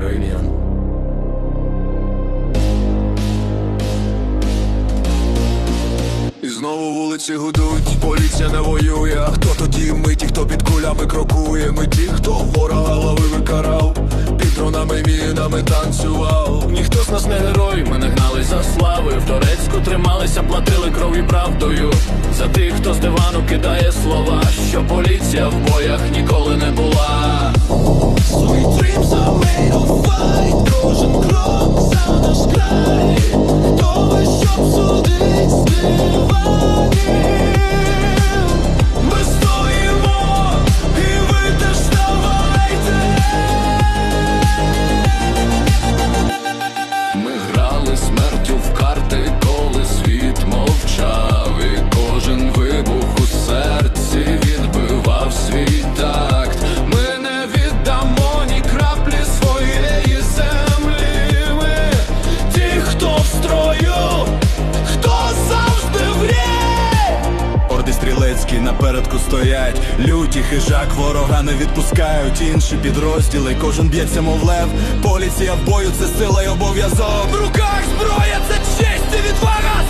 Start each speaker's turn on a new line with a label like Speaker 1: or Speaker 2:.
Speaker 1: Ukrainian. І знову вулиці гудуть, поліція не воює. А Хто тоді? Ми ті, хто під кулями крокує, ми ті, хто ворога лавими карав, під дронами мінами танцював.
Speaker 2: Ніхто з нас не герой, ми не гнали за слави. В Дорецьку трималися, платили кров'ю правдою. За тих, хто з дивану кидає слова, що поліція в боях ніколи.
Speaker 3: Стрілецькі напередку стоять, люті хижак, ворога не відпускають інші підрозділи, кожен б'ється, мов лев. Поліція в бою це сила й обов'язок.
Speaker 1: В руках зброя це честь і відвага